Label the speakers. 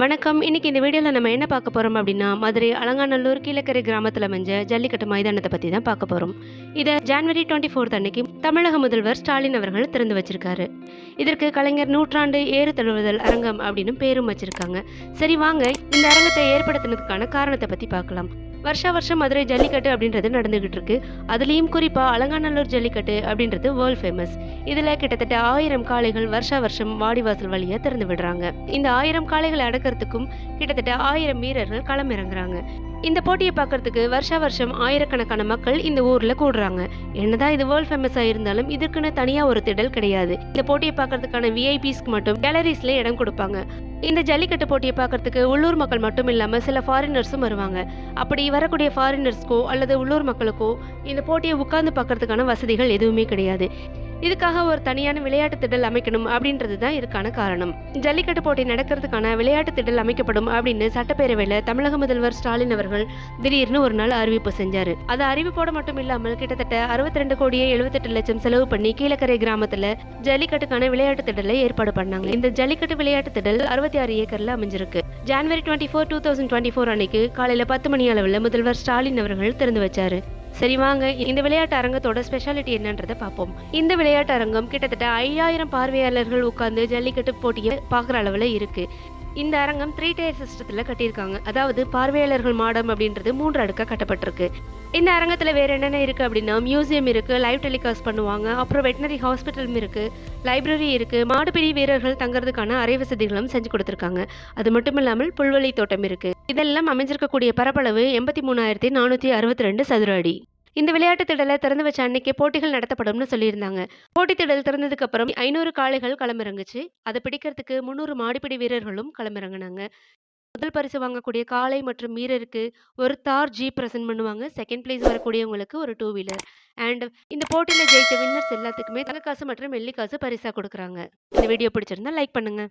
Speaker 1: வணக்கம். இன்னைக்கு இந்த வீடியோவில் நம்ம என்ன பார்க்க போகிறோம் அப்படின்னா மதுரை அலங்காநல்லூர் கீழக்கரை கிராமத்தில் அமைஞ்ச ஜல்லிக்கட்டு மைதானத்தை பற்றி தான் பார்க்க போகிறோம் இதை ஜான்வரி டுவெண்ட்டி ஃபோர்த் அன்னைக்கு தமிழக முதல்வர் ஸ்டாலின் அவர்கள் திறந்து வச்சிருக்காரு. இதற்கு கலைஞர் நூற்றாண்டு ஏறு தழுவுதல் அரங்கம் அப்படின்னு பேரும் வச்சிருக்காங்க. சரி வாங்க இந்த அரங்கத்தை ஏற்படுத்தினதுக்கான காரணத்தை பற்றி பார்க்கலாம். வருஷா வருஷம் மதுரை ஜல்லிக்கட்டு அப்படின்றது நடந்துகிட்டு இருக்கு. அதுலேயும் குறிப்பாக அலங்காநல்லூர் ஜல்லிக்கட்டு அப்படின்றது வேர்ல்ட் ஃபேமஸ் இதில் கிட்டத்தட்ட ஆயிரம் காளைகள் வருஷா வருஷம் வாடிவாசல் வழியாக திறந்து விடுறாங்க. இந்த ஆயிரம் காளைகளை அடக்கிறதுக்கும் கிட்டத்தட்ட ஆயிரம் வீரர்கள் களமிறங்குறாங்க. இந்த போட்டியை பார்க்கறதுக்கு வருஷா வருஷம் ஆயிரக்கணக்கான மக்கள் இந்த ஊர்ல கூடுறாங்க. என்னதான் இது வேர்ல்ட் ஃபேமஸா இருந்தாலும் இதுக்குன்னு தனியா ஒரு திடல் கிடையாது. இந்த போட்டியை பார்க்கறதுக்கான விஐபிஸ்க்கு மட்டும் கேலரிஸ்ல இடம் கொடுப்பாங்க. இந்த ஜல்லிக்கட்டு போட்டியை பார்க்கறதுக்கு உள்ளூர் மக்கள் மட்டும் இல்லாமல் சில ஃபாரினர்ஸும் வருவாங்க. அப்படி வரக்கூடிய ஃபாரினர்ஸ்க்கோ அல்லது உள்ளூர் மக்களுக்கோ இந்த போட்டியை உட்கார்ந்து பார்க்கறதுக்கான வசதிகள் எதுவுமே கிடையாது. இதுக்காக ஒரு தனியான விளையாட்டு திடல் அமைக்கணும் அப்படின்றது தான் இதுக்கான காரணம். ஜல்லிக்கட்டு போட்டி நடக்கிறதுக்கான விளையாட்டு திடல் அமைக்கப்படும் அப்படின்னு சட்டப்பேரவையில் தமிழக முதல்வர் ஸ்டாலின் அவர்கள் திடீர்னு ஒரு நாள் அறிவிப்பு செஞ்சார். அது அறிவிப்போட மட்டும் இல்லாமல் கிட்டத்தட்ட அறுபத்தி ரெண்டு கோடியே எழுபத்தெட்டு லட்சம் செலவு பண்ணி கீழக்கரை கிராமத்தில் ஜல்லிக்கட்டுக்கான விளையாட்டு திடலை ஏற்பாடு பண்ணாங்க. இந்த ஜல்லிக்கட்டு விளையாட்டு திடல் அறுபத்தி ஆறு ஏக்கர்ல அமைஞ்சிருக்கு. January twenty four two thousand twenty four அன்னைக்கு காலையில பத்து மணி அளவில் முதல்வர் ஸ்டாலின் அவர்கள் திறந்து வச்சாரு. சரி வாங்க இந்த விளையாட்டு அரங்கத்தோட ஸ்பெஷாலிட்டி என்னன்றதை பார்ப்போம். இந்த விளையாட்டு அரங்கம் கிட்டத்தட்ட ஐயாயிரம் பார்வையாளர்கள் உட்கார்ந்து ஜல்லிக்கட்டு போட்டியை பார்க்குற அளவில் இருக்கு. இந்த அரங்கம் த்ரீ டயர் சிஸ்டத்தில் கட்டியிருக்காங்க. அதாவது பார்வையாளர்கள் மாடம் அப்படின்றது மூன்று அடுக்காக கட்டப்பட்டிருக்கு. இந்த அரங்கத்தில் வேறு என்னென்ன இருக்குது அப்படின்னா மியூசியம் இருக்குது லைவ் டெலிகாஸ்ட் பண்ணுவாங்க அப்புறம் வெட்டினரி ஹாஸ்பிட்டலும் இருக்குது லைப்ரரி இருக்குது மாடுபிடி வீரர்கள் தங்குறதுக்கான அறை வசதிகளும் செஞ்சு கொடுத்துருக்காங்க. அது மட்டும் இல்லாமல் புல்வெளி தோட்டம் இருக்குது இதெல்லாம் அமைஞ்சிருக்கக்கூடிய பரப்பளவு எண்பத்தி மூணாயிரத்தி நானூற்றி அறுபத்தி ரெண்டு சதுர அடி. இந்த விளையாட்டு திடலை திறந்து வச்ச அன்னைக்கே போட்டிகள் நடத்தப்படும்னு சொல்லியிருந்தாங்க. போட்டி திடல் திறந்ததுக்கு அப்புறம் ஐநூறு காளைகள் களமிறங்குச்சு. அதை பிடிக்கிறதுக்கு முந்நூறு மாடிப்பிடி வீரர்களும் களமிறங்குனாங்க. முதல் பரிசு வாங்கக்கூடிய காளை மற்றும் வீரருக்கு ஒரு தார் ஜீப் ப்ரெசென்ட் பண்ணுவாங்க. செகண்ட் பிளேஸ் வரக்கூடியவங்களுக்கு ஒரு டூ வீலர். அண்ட் இந்த போட்டியில் ஜெயித்த வின்னர்ஸ் எல்லாத்துக்குமே தங்க காசு மற்றும் வெள்ளி காசு கொடுக்குறாங்க. இந்த வீடியோ பிடிச்சிருந்தா லைக் பண்ணுங்கள்